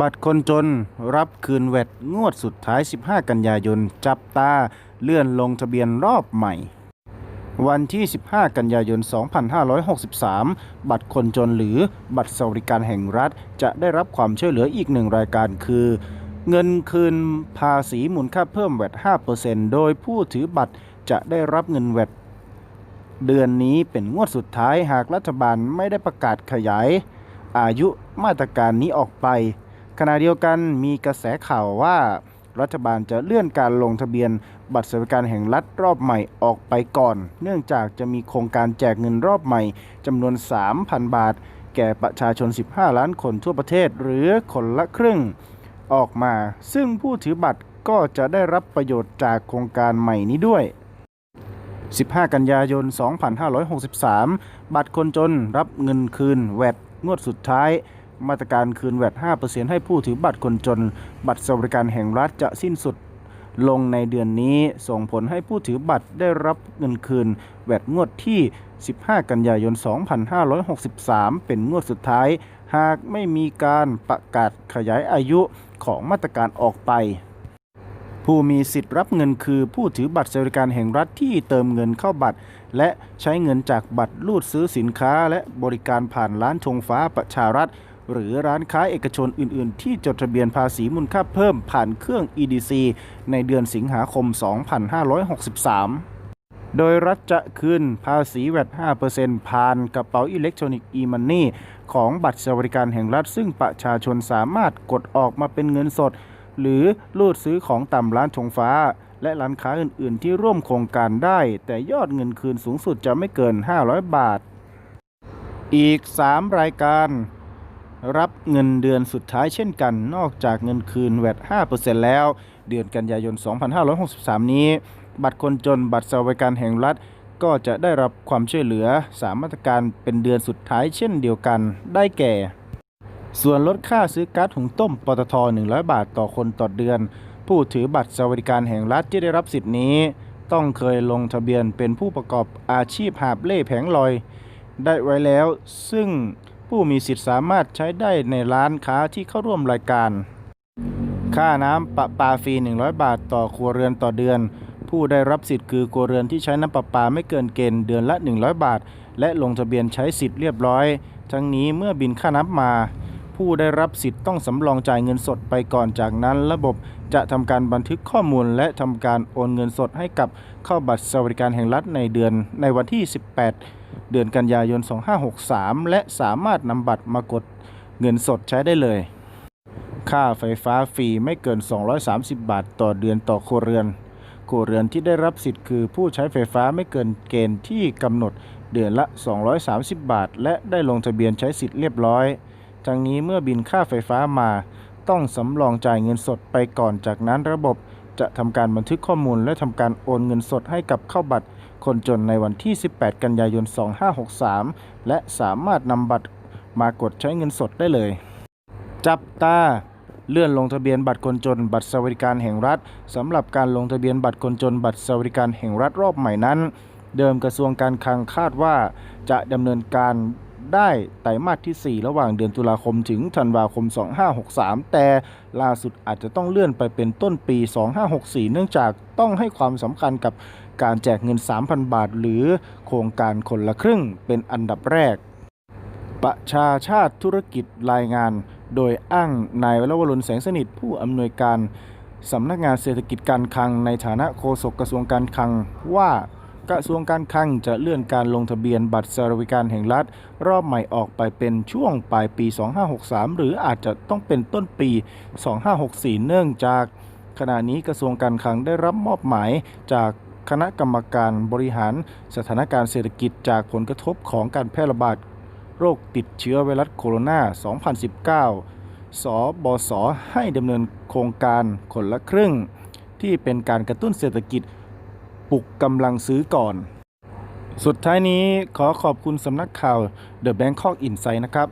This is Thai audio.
บัตรคนจนรับคืนแวดงวดสุดท้าย 15 กันยายน จับตาเลื่อนลงทะเบียนรอบใหม่ วันที่ 15 กันยายน 2563 บัตรคนจนหรือบัตรสวัสดิการแห่งรัฐ จะได้รับความช่วยเหลืออีกหนึ่งรายการคือ เงินคืนภาษีมูลค่าเพิ่มแวด5%โดยผู้ถือบัตรจะได้รับเงินแวดเดือนนี้เป็นงวดสุดท้ายหากรัฐบาลไม่ได้ประกาศขยายอายุมาตรการนี้ออกไป ขณะเดียวกันมีกระแสข่าวว่ารัฐบาลจะเลื่อนการลงทะเบียน บัตรสวัสดิการแห่งรัฐรอบใหม่ออกไปก่อน เนื่องจากจะมีโครงการแจกเงินรอบใหม่จำนวน 3,000 บาท แก่ประชาชน 15 ล้านคนทั่วประเทศ หรือคนละครึ่งออกมา ซึ่งผู้ถือบัตรก็จะได้รับประโยชน์จากโครงการใหม่นี้ด้วย 15 กันยายน 2563 บัตรคนจนรับเงินคืนแวดงวดสุดท้าย มาตรการคืนแวด5%ให้ผู้ถือบัตรคนจน บัตรสวัสดิการแห่งรัฐจะสิ้นสุดลงในเดือนนี้ส่งผลให้ผู้ถือบัตรได้รับเงินคืนแวดงวดที่ 15 กันยายน 2563 เป็นงวดสุดท้าย หากไม่มีการประกาศขยายอายุของมาตรการออกไป ผู้มีสิทธิ์รับเงินคือผู้ถือบัตรสวัสดิการแห่งรัฐที่เติมเงินเข้าบัตร และใช้เงินจากบัตรรูดซื้อสินค้าและบริการผ่านร้านธงฟ้าประชารัฐ หรือร้านค้าเอกชนอื่น ๆ ที่จดทะเบียนภาษีมูลค่าเพิ่มผ่านเครื่อง EDC ในเดือนสิงหาคม 2563โดยรัฐจะคืนภาษีแวด5%ผ่านกระเป๋าอิเล็กทรอนิกส์ e-money ของบัตรสวัสดิการแห่งรัฐ ซึ่งประชาชนสามารถกดออกมาเป็นเงินสด หรือรูดซื้อของตามร้านธงฟ้า และร้านค้าอื่น ๆ ที่ร่วมโครงการได้ แต่ยอดเงินคืนสูงสุดจะไม่เกิน 500 บาท อีก 3 รายการ รับเงินเดือนสุดท้ายเช่นกัน นอกจากเงินคืนแวด5%แล้ว เดือนกันยายน 2563 นี้ บัตรคนจนบัตรสวัสดิการแห่งรัฐ ก็จะได้รับความช่วยเหลือ3มาตรการเป็นเดือนสุดท้ายเช่นเดียวกัน ได้แก่ ส่วนลดค่าซื้อก๊าซหุงต้มปตท 100 บาทต่อคนต่อเดือน ผู้ถือบัตรสวัสดิการแห่งรัฐที่ได้รับสิทธินี้ ต้องเคยลงทะเบียนเป็นผู้ประกอบอาชีพหาบเล่แผงลอย ได้ไว้แล้ว ซึ่ง ผู้มีสิทธิ์สามารถใช้ได้ในร้านค้าที่เข้าร่วมรายการ ค่าน้ำประปาฟรี 100 บาทต่อครัวเรือนต่อเดือน ผู้ได้รับสิทธิ์คือครัวเรือนที่ใช้น้ำประปาไม่เกินเกณฑ์เดือนละ 100 บาท และลงทะเบียนใช้สิทธิ์เรียบร้อย ทั้งนี้เมื่อบินค่าน้ำมา ผู้ได้รับสิทธิ์ต้องสำรองจ่ายเงินสดไปก่อนจากนั้น ระบบจะทำการบันทึกข้อมูล และทำการโอนเงินสดให้กับเข้าบัตรสวัสดิการแห่งรัฐในเดือนในวันที่ 18 เดือนกันยายน 2563 และสามารถนำบัตรมากดเงินสดใช้ได้เลย ค่าไฟฟ้าฟรีไม่เกิน 230 บาท ต่อเดือนต่อครัวเรือนครัวเรือนที่ได้รับสิทธิ์คือผู้ใช้ไฟฟ้าไม่เกินเกณฑ์ที่กำหนดเดือนละ 230 บาท และได้ลงทะเบียนใช้สิทธิ์เรียบร้อยทั้งนี้เมื่อบินค่าไฟฟ้ามา ต้องสำรองจ่ายเงินสดไปก่อนจากนั้นระบบ จะทำการบันทึกข้อมูลและทำการโอนเงินสดให้กับเข้าบัตรคนจนในวันที่ 18 กันยายน 2563 และสามารถนำบัตรมากดใช้เงินสดได้เลย จับตาเลื่อนลงทะเบียนบัตรคนจน บัตรสวัสดิการแห่งรัฐสำหรับการลงทะเบียนบัตรคนจน บัตรสวัสดิการแห่งรัฐรอบใหม่นั้น เดิมกระทรวงการคลังคาดว่าจะดำเนินการ ได้ไตรมาสที่ 4 ระหว่างเดือนตุลาคมถึงธันวาคม 2563 แต่ล่าสุดอาจจะต้องเลื่อนไปเป็นต้นปี 2564 เนื่องจากต้องให้ความสำคัญกับการแจกเงิน 3,000 บาท หรือโครงการคนละครึ่งเป็นอันดับแรก ประชาชาติธุรกิจรายงาน โดยอ้างนายวรวรุณแสงสนิทผู้อำนวยการสำนักงานเศรษฐกิจการคลังในฐานะโฆษกกระทรวงการคลังว่า กระทรวงการคลังจะเลื่อนการลงทะเบียนบัตรสวัสดิการแห่งรัฐ รอบใหม่ออกไปเป็นช่วงปลายปี 2563 หรืออาจจะต้องเป็นต้นปี 2564 เนื่องจาก ขณะนี้กระทรวงการคลังได้รับมอบหมายจากคณะกรรมการบริหารสถานการณ์เศรษฐกิจจากผลกระทบของการแพร่ระบาดโรคติดเชื้อไวรัสโคโรนา 2019 สบสให้ดำเนินโครงการคนละครึ่ง ที่เป็นการกระตุ้นเศรษฐกิจ ปลุกกำลังซื้อก่อน สุดท้ายนี้ขอขอบคุณสำนักข่าว The Bangkok Insight นะครับ